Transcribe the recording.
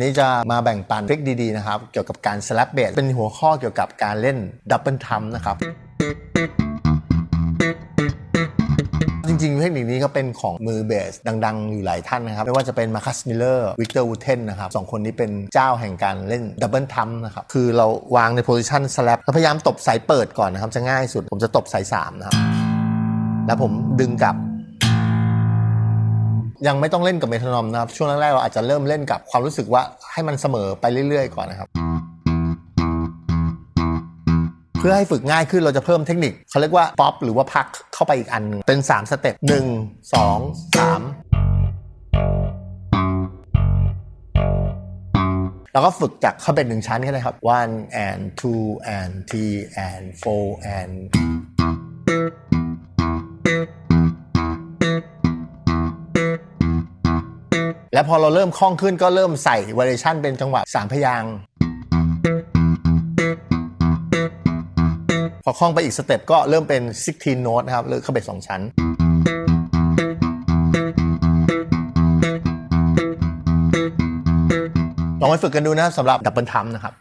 ันนี้จะมาแบ่งปันทริคดีๆนะครับ เกี่ยวกับการ slap bass เป็นหัวข้อเกี่ยวกับการเล่น double thumb นะครับ จริงๆ เทคนิคนี้ก็เป็นของมือเบสดังๆ อยู่หลายท่านนะครับ ไม่ว่าจะเป็นมาคัสมิลเลอร์วิกเตอร์วูเทนนะครับสองคนนี้เป็นเจ้าแห่งการเล่นดับเบิลทัมนะครับ คือเราวางในโพซิชันสลับแล้วพยายามตบสายเปิดก่อนนะครับ จะง่ายสุดผมจะตบสาย3นะครับแล้วผมดึงกลับ ยังไม่ต้องเล่นกับเมทานอมนะครับ ช่วงแรกๆเราอาจจะเริ่มเล่นกับความรู้สึกว่าให้มันเสมอไปเรื่อยๆ ก่อนนะครับ เพื่อให้ฝึกง่ายขึ้นเราจะเพิ่มเทคนิคเขาเรียกว่าป๊อปหรือว่าพักเข้าไปอีกอันหนึ่งเป็น 3 สเต็ป1 2 3แล้วก็ฝึกจากเขาเป็นหนึ่งชั้นก็ได้ครับ one and two and three and four and แล้วพอเราเริ่มคล่องขึ้นก็เริ่มใส่วาริชันเป็นจังหวะ3พยางค์พอคล่องไปอีกสเต็ปก็เริ่มเป็น 16 โน้ตนะครับหรือเข้าไปสองชั้น ลองไปฝึกกันดูนะครับสำหรับดับเบิลทัมนะครับ